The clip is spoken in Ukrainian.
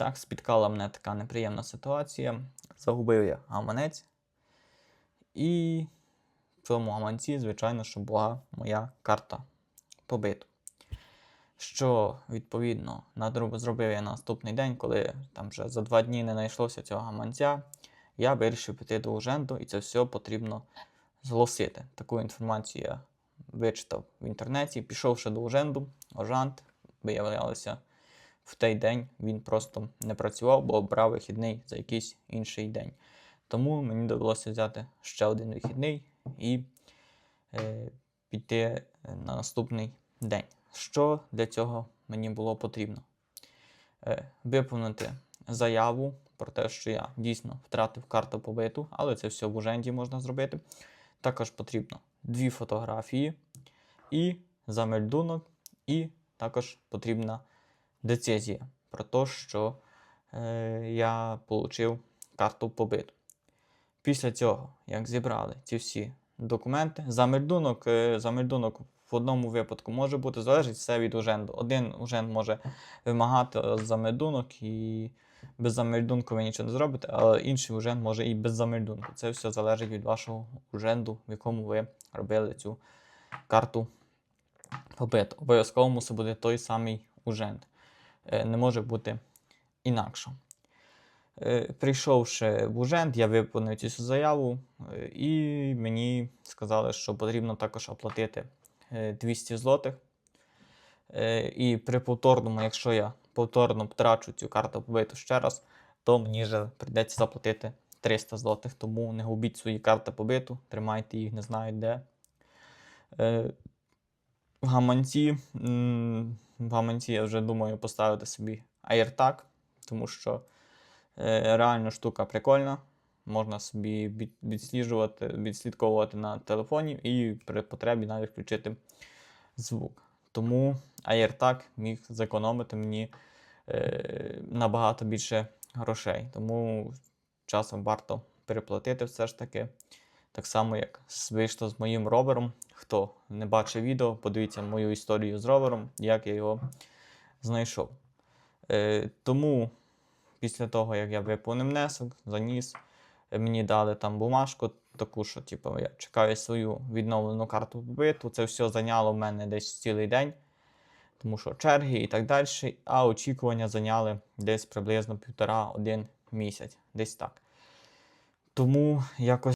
Так, спіткала мене така неприємна ситуація. Загубив я гаманець. І в цьому гаманці, звичайно, що була моя карта побиту. Що, відповідно, зробив я на наступний день, коли там вже за два дні не знайшлося цього гаманця, я вирішив піти до Уженду, і це все потрібно зголосити. Таку інформацію я вичитав в інтернеті, пішовши до Уженду, Ожант, виявлялося, в той день він просто не працював, бо брав вихідний за якийсь інший день. Тому мені довелося взяти ще один вихідний і е, піти на наступний день. Що для цього мені було потрібно? Е, виповнити заяву про те, що я дійсно втратив карту побиту, але це все в Уженді можна зробити. Також потрібно дві фотографії і замельдунок, і також потрібна децизія про те, що е, я отримав карту побиту. Після цього, як зібрали ці всі документи, замельдунок, е, замельдунок в одному випадку може бути, залежить все від уженду. Один уженд може вимагати замельдунок і без замельдунку ви нічого не зробите, а інший уженд може і без замельдунку. Це все залежить від вашого уженду, в якому ви робили цю карту побиту. Обов'язково мусить бути той самий уженд. Е, Не може бути інакше. Е, Прийшовши в Ужент, я виповнив цю заяву, е, і мені сказали, що потрібно також оплатити е, 200 злотих. І при повторному, якщо я повторно втрачу цю карту побиту ще раз, то мені вже прийдеться заплатити 300 злотих. Тому не губіть свої карти побиту, тримайте їх, не знаю де. В гаманці, в гаманці я вже думаю поставити собі AirTag, тому що е, реально штука прикольна. Можна собі відсліджувати, відслідковувати на телефоні і при потребі навіть включити звук. Тому AirTag міг зекономити мені е, набагато більше грошей. Тому часом варто переплатити все ж таки. Так само, як вийшло з моїм ровером. Хто не бачив відео, подивіться мою історію з ровером, як я його знайшов. Е, тому після того, як я виповнив внесок, заніс, е, мені дали там бумажку, таку, що типу, я чекаю свою відновлену карту побиту. Це все зайняло в мене десь цілий день, тому що черги і так далі. А очікування зайняли десь приблизно півтора-один місяць. Десь так. Тому якось.